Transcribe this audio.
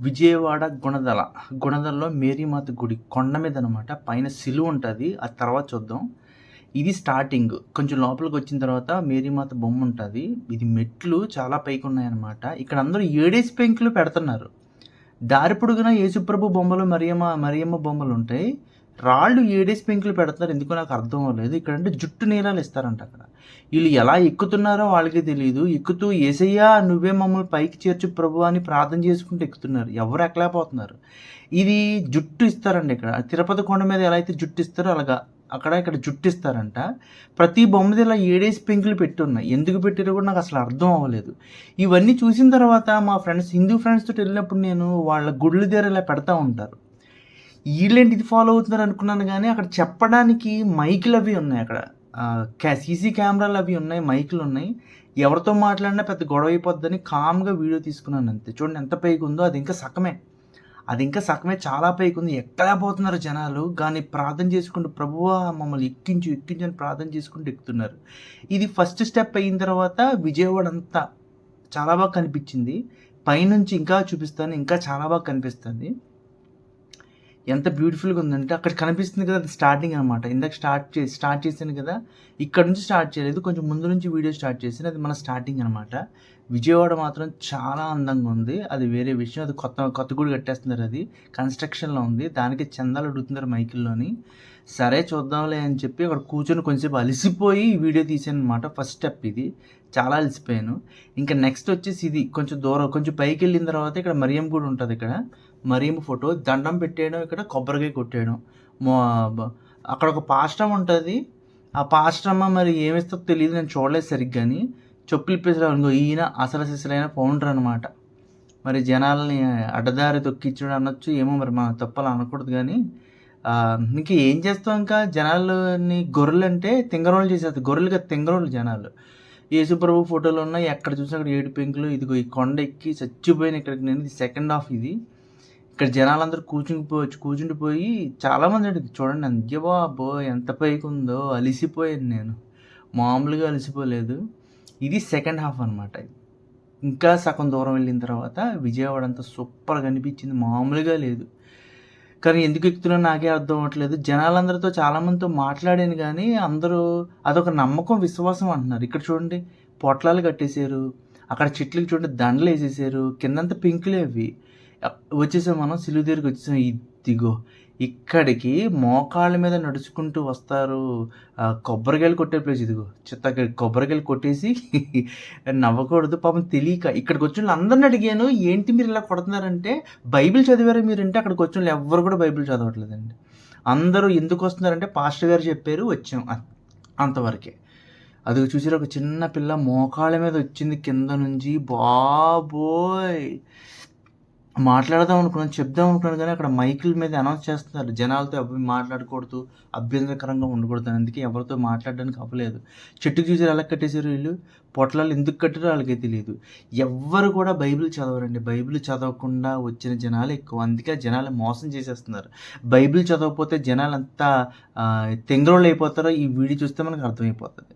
విజయవాడ గుణదల. గుణదలలో మేరీమాత గుడి కొండ మీద అనమాట పైన సిలువ ఉంటుంది. ఆ తర్వాత చూద్దాం. ఇది స్టార్టింగ్ కొంచెం లోపలికి వచ్చిన తర్వాత మేరీమాత బొమ్మ ఉంటుంది. ఇది మెట్లు చాలా పైకి ఉన్నాయన్నమాట. ఇక్కడ అందరూ ఏడేసి పెంకులు పెడుతున్నారు. దారి పొడుగున యేసుప్రభు బొమ్మలు మరియమ్మ మరియమ్మ బొమ్మలు ఉంటాయి. రాళ్ళు ఏడేసి పెంకులు పెడుతున్నారు ఎందుకో నాకు అర్థం అవ్వలేదు. ఇక్కడ అంటే జుట్టు నీరాలు ఇస్తారంట అక్కడ. వీళ్ళు ఎలా ఎక్కుతున్నారో వాళ్ళకి తెలియదు ఎక్కుతూ ఏసయ్యా నువ్వే మమ్మల్ని పైకి చేర్చు ప్రభు అని ప్రార్థన చేసుకుంటూ ఎక్కుతున్నారు. ఎవరు ఎక్కలేకపోతున్నారు. ఇది జుట్టు ఇస్తారండి ఇక్కడ. తిరుపతి కొండ మీద ఎలా అయితే జుట్టు ఇస్తారో అలాగా అక్కడ ఇక్కడ జుట్టు ఇస్తారంట. ప్రతి బొమ్మది ఇలా ఏడేసి పెంకులు పెట్టి ఉన్నాయి. ఎందుకు పెట్టారో కూడా నాకు అసలు అర్థం అవ్వలేదు. ఇవన్నీ చూసిన తర్వాత మా ఫ్రెండ్స్ హిందూ ఫ్రెండ్స్ తోటి వెళ్ళినప్పుడు నేను వాళ్ళ గుడ్ల దగ్గర ఇలా పెడతా ఉంటారు. వీళ్ళేంటి ఇది ఫాలో అవుతున్నారు అనుకున్నాను కానీ అక్కడ చెప్పడానికి మైకులు అవి ఉన్నాయి అక్కడ. సీసీ కెమెరాలు అవి ఉన్నాయి మైకులు ఉన్నాయి. ఎవరితో మాట్లాడినా పెద్ద గొడవ అయిపోద్దని కామ్గా వీడియో తీసుకున్నాను అంతే. చూడండి ఎంత పైకి ఉందో అది ఇంకా సగమే. అది ఇంకా సగమే చాలా పైకి ఉంది. ఎక్కలేకపోతున్నారు జనాలు కానీ ప్రార్థన చేసుకుంటూ ప్రభువా మమ్మల్ని ఎక్కించు ఎక్కించు అని ప్రార్థన చేసుకుంటూ ఎక్కుతున్నారు. ఇది ఫస్ట్ స్టెప్ అయిన తర్వాత విజయవాడ అంతా చాలా బాగా కనిపించింది. పైనుంచి ఇంకా చూపిస్తాను ఇంకా చాలా బాగా కనిపిస్తుంది. ఎంత బ్యూటిఫుల్గా ఉందంటే అక్కడ కనిపిస్తుంది కదా అది స్టార్టింగ్ అనమాట ఇందాక స్టార్ట్ చేసి స్టార్ట్ చేశాను కదా ఇక్కడ నుంచి స్టార్ట్ చేయలేదు కొంచెం ముందు నుంచి వీడియో స్టార్ట్ చేసాను అది మన స్టార్టింగ్ అనమాట విజయవాడ మాత్రం చాలా అందంగా ఉంది. అది వేరే విషయం. అది కొత్త కొత్త గుడి కట్టేస్తున్నారు అది. కన్స్ట్రక్షన్లో ఉంది. దానికి చందాలు అడుగుతున్నారు మైకిల్లోని. సరే చూద్దాంలే అని చెప్పి అక్కడ కూర్చొని కొంచెంసేపు అలసిపోయి వీడియో తీసాను అనమాట ఫస్ట్ స్టెప్ ఇది. చాలా అలసిపోయాను. ఇంకా నెక్స్ట్ వచ్చేసి ఇది. కొంచెం దూరం కొంచెం పైకి వెళ్ళిన తర్వాత ఇక్కడ మరియం గుడి ఉంటుంది ఇక్కడ. మరియం ఫోటో. దండం పెట్టేయడం ఇక్కడ కొబ్బరికాయ కొట్టేయడం. మా అక్కడ ఒక పాశ్రమం ఉంటుంది. ఆ పాశ్రమ మరి ఏమిస్తో తెలియదు నేను చూడలేదు సరిగ్గాని. చెప్పులు ఇప్పేసరా అనుకో ఈయన అసలు సిసలైన ఫౌండర్ అనమాట మరి జనాలని అడ్డదారి తొక్కించడం అనొచ్చు ఏమో మరి మనం తప్పలు అనకూడదు కానీ ఇంకా ఏం చేస్తాం ఇంకా? జనాలని గొర్రెలు అంటే తింగరోళ్ళు చేసేస్తారు. గొర్రెలుగా తింగరోళ్ళు జనాలు. యేసుప్రభు ఫోటోలు ఉన్నాయి ఎక్కడ చూసినా అక్కడ ఏడు పెంకులు ఇదిగో ఈ కొండ ఎక్కి చచ్చిపోయిన ఇక్కడికి నేను ఇది సెకండ్ హాఫ్ ఇది. ఇక్కడ జనాలందరూ కూర్చుండిపోవచ్చు కూర్చుండిపోయి చాలామంది అడిగి చూడండి అంత్య బాబో ఎంత పైకి ఉందో అలిసిపోయాను నేను. మామూలుగా అలిసిపోలేదు. ఇది సెకండ్ హాఫ్ అనమాట ఇంకా సగం దూరం వెళ్ళిన తర్వాత విజయవాడ అంతా సూపర్గా అనిపించింది. మామూలుగా లేదు. కానీ ఎందుకు ఎక్కుతున్నా నాకే అర్థం అవ్వట్లేదు. జనాలందరితో చాలామందితో మాట్లాడాను కానీ అందరూ అదొక నమ్మకం విశ్వాసం అంటున్నారు. ఇక్కడ చూడండి పొట్లాలు కట్టేశారు. అక్కడ చెట్లకి చూడండి దండలు వేసేసారు కిందంతా పింకులే అవి. వచ్చేసాం మనం సిలువు దగ్గరికి వచ్చేసాం. ఇదిగో ఇక్కడికి మోకాళ్ళ మీద నడుచుకుంటూ వస్తారు. కొబ్బరికాయలు కొట్టే ప్లేస్ ఇదిగో. చిత్త కొబ్బరికాయలు కొట్టేసి నవ్వకూడదు. పాపం తెలియక ఇక్కడికి వచ్చిన వాళ్ళు అందరిని అడిగాను ఏంటి మీరు ఇలా కొడుతున్నారంటే? బైబిల్ చదివారు మీరు? అంటే అక్కడికి వచ్చిన వాళ్ళు ఎవ్వరు కూడా బైబిల్ చదవట్లేదండి. అందరూ ఎందుకు వస్తున్నారంటే పాస్టర్ గారు చెప్పారు వచ్చాం. అంతవరకే. అది చూసారు ఒక చిన్న పిల్ల మోకాళ్ళ మీద వచ్చింది కింద నుంచి. బాబోయ్! మాట్లాడదాం అనుకున్నాను చెప్దాం అనుకున్నాను కానీ అక్కడ మైకుల మీద అనౌన్స్ చేస్తున్నారు. జనాలతో అవి మాట్లాడకూడదు అభ్యంతరకరంగా ఉండకూడదు అందుకే ఎవరితో మాట్లాడడానికి అవ్వలేదు. చెట్టు చూసి ఎలా కట్టేశారు వీళ్ళు? పొట్లాలు ఎందుకు కట్టారో వాళ్ళకే తెలియదు. ఎవ్వరు కూడా బైబిల్ చదవరండి. బైబిల్ చదవకుండా వచ్చిన జనాలు ఎక్కువ. అందుకే జనాలు మోసం చేసేస్తున్నారు. బైబిల్ చదవకపోతే జనాలు అంతా తెంగరోళ్ళు అయిపోతారో ఈ వీడియో చూస్తే మనకు అర్థమైపోతుంది.